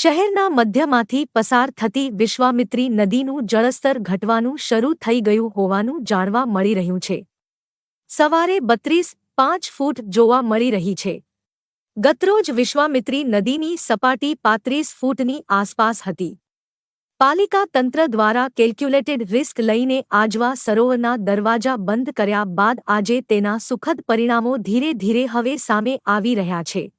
શહેરના મધ્યમાંથી પસાર થતી વિશ્વામિત્રી નદીનું જળસ્તર ઘટવાનું શરૂ થઈ ગયું હોવાનું જાણવા મળી રહ્યું છે. સવારે બત્રીસ પાંચ ફૂટ જોવા મળી રહી છે. ગતરોજ વિશ્વામિત્રી નદીની સપાટી પાંત્રીસ ફૂટની આસપાસ હતી. પાલિકા તંત્ર દ્વારા કેલ્ક્યુલેટેડ રિસ્ક લઈને આજવા સરોવરના દરવાજા બંધ કર્યા બાદ આજે તેના સુખદ પરિણામો ધીરે ધીરે હવે સામે આવી રહ્યા છે.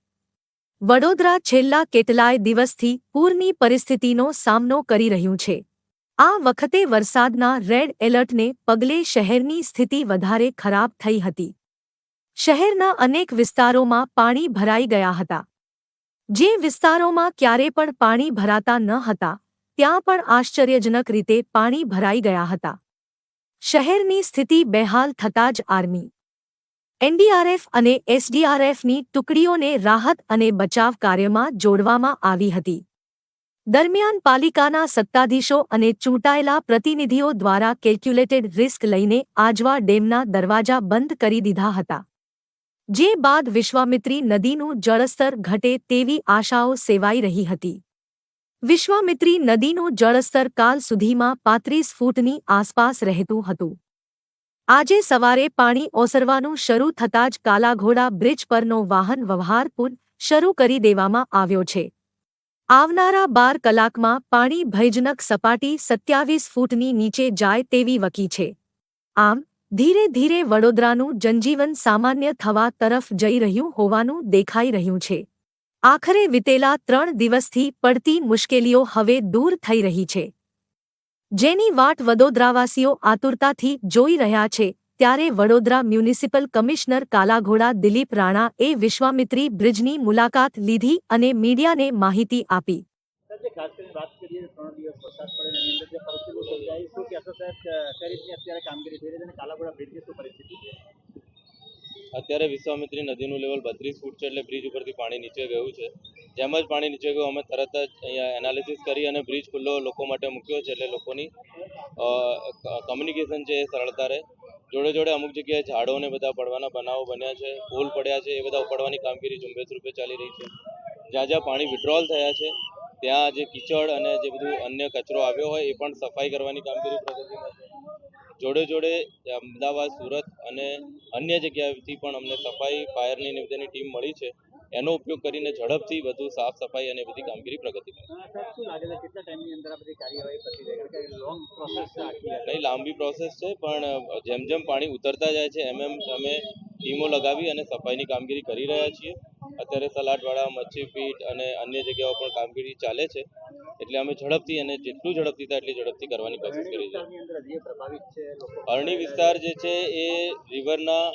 વડોદરા છેલ્લા કેટલાય દિવસથી પૂરની પરિસ્થિતિનો સામનો કરી રહ્યું છે. આ વખતે વરસાદના રેડ એલર્ટને પગલે શહેરની સ્થિતિ વધારે ખરાબ થઈ હતી. શહેરના અનેક વિસ્તારોમાં પાણી ભરાઈ ગયા હતા. જે વિસ્તારોમાં ક્યારે પણ પાણી ભરાતા ન હતા, ત્યાં પણ આશ્ચર્યજનક રીતે પાણી ભરાઈ ગયા હતા. શહેરની સ્થિતિ બેહાલ થતાં જ આર્મી એનડીઆરએફ અને એસડીઆરએફની ટુકડીઓને રાહત અને બચાવ કાર્યમાં જોડવામાં આવી હતી. દરમિયાન પાલિકાના સત્તાધીશો અને ચૂંટાયેલા પ્રતિનિધિઓ દ્વારા કેલ્ક્યુલેટેડ રિસ્ક લઈને આજવા ડેમના દરવાજા બંધ કરી દીધા હતા. જે બાદ વિશ્વામિત્રી નદીનું જળસ્તર ઘટે તેવી આશાઓ સેવાઈ રહી હતી. વિશ્વામિત્રી નદીનું જળસ્તર કાલ સુધીમાં પાંત્રીસ ફૂટની આસપાસ રહેતું હતું. આજે સવારે પાણી ઓસરવાનું શરૂ થતાં જ કાલાઘોડા બ્રિજ પરનો વાહન વ્યવહાર પુન શરૂ કરી દેવામાં આવ્યો છે. આવનારા બાર કલાકમાં પાણી ભયજનક સપાટી સત્યાવીસ ફૂટની નીચે જાય તેવી વકી છે. આમ, ધીરે ધીરે વડોદરાનું જનજીવન સામાન્ય થવા તરફ જઈ રહ્યું હોવાનું દેખાઈ રહ્યું છે. આખરે વિતેલા ત્રણ દિવસથી પડતી મુશ્કેલીઓ હવે દૂર થઈ રહી છે. જેની વાટ વડોદરાવાસીઓ આતુરતાથી જોઈ રહ્યા છે ત્યારે વડોદરા મ્યુનિસિપલ કમિશનર કાલાઘોડા દિલીપ રાણા એ વિશ્વામિત્રી બ્રિજની મુલાકાત લીધી અને મીડિયાને માહિતી આપી. સાહેબ જે ખાસ કરીને વાત કરીએ તો ત્રણ દિવસ વરસાદ પડે એની અંદર જે પરિસ્થિતિ સર્જાઈ શું કહેશો સાહેબ કે કઈ રીતની અત્યારે કામગીરી થઈ રહી છે અને કાલાઘોડા બ્રિજની શું પરિસ્થિતિ છે? અત્યારે વિશ્વામિત્રી નદીનું લેવલ બત્રીસ ફૂટ છે એટલે બ્રિજ ઉપરથી પાણી નીચે ગયું છે. જેમ જ પાણી નીચે ગયું, અમે તરત જ અહીંયા એનાલિસિસ કરી અને બ્રિજ ખુલ્લો લોકો માટે મૂક્યો છે એટલે લોકોની કમ્યુનિકેશન છે એ સરળતા રહે. જોડે જોડે અમુક જગ્યાએ ઝાડોને બધા પડવાના બનાવો બન્યા છે, પુલ પડ્યા છે, એ બધા ઉપાડવાની કામગીરી ઝુંબેશ રૂપે ચાલી રહી છે. જ્યાં જ્યાં પાણી વિડ્રોલ થયા છે, ત્યાં જે કીચડ અને જે બધું અન્ય કચરો આવ્યો હોય, એ પણ સફાઈ કરવાની કામગીરી પ્રગતિમાં છે. જોડે જોડે અમદાવાદ, સુરત અને અન્ય જગ્યાએથી પણ અમને સફાઈ ફાયરની ને બધાની ટીમ મળી છે. એનો ઉપયોગ કરીને ઝડપથી વધુ સાફ સફાઈ અને બધી કામગીરી પ્રગતિ. નહીં લાંબી પ્રોસેસ છે પણ જેમ જેમ પાણી ઉતરતા જાય છે એમ એમ અમે ટીમો લગાવી અને સફાઈની કામગીરી કરી રહ્યા છીએ. અત્યારે સલાડવાળા મચ્છીપીટ અને અન્ય જગ્યાઓ પણ કામગીરી ચાલે છે. એટલે અમે ઝડપથી અને જેટલું ઝડપથી થાય એટલી ઝડપથી કરવાની કોશિશ કરી છે અરણી વિસ્તાર જે છે એ રિવરના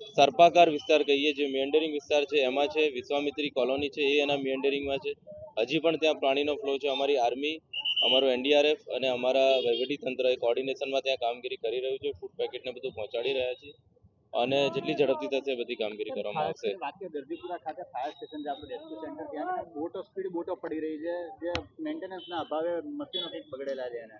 સર્પાકાર વિસ્તાર કહીએ જે મેન્ડરિંગ વિસ્તાર છે એમાં છે વિશ્વામિત્રી કોલોની છે એ એના મેન્ડરિંગમાં છે. હજી પણ ત્યાં પાણીનો ફ્લો છે. અમારી આર્મી અમારું એનડીઆરએફ અને અમારા વહીવટીતંત્ર એ કોર્ડિનેશનમાં ત્યાં કામગીરી કરી રહ્યું છે. ફૂડ પેકેટને બધું પહોંચાડી રહ્યા છે. અને જેટલી ઝડપથી થશે બધી કામગીરી કરવામાં આવશે. વાત દર્દીપુરા ખાતે ફાયર સ્ટેશન જે આપણું રેસ્ક્યુ સેન્ટર ત્યાં બોટો સ્પીડ બોટો પડી રહી છે. જે મેન્ટેનન્સના અભાવે મશીનો કંઈક બગડેલા છે એને.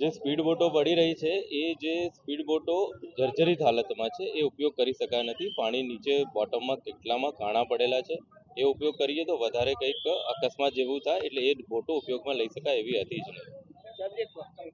જે સ્પીડ બોટો પડી રહી છે, એ જે સ્પીડ બોટો જર્જરિત હાલતમાં છે, એ ઉપયોગ કરી શકાય નથી. પાણી નીચે બોટમમાં કેટલામાં કાણા પડેલા છે, એ ઉપયોગ કરીએ તો વધારે કંઈક અકસ્માત જેવું થાય, એટલે એ બોટો ઉપયોગમાં લઈ શકાય એવી હતી જ નહીં.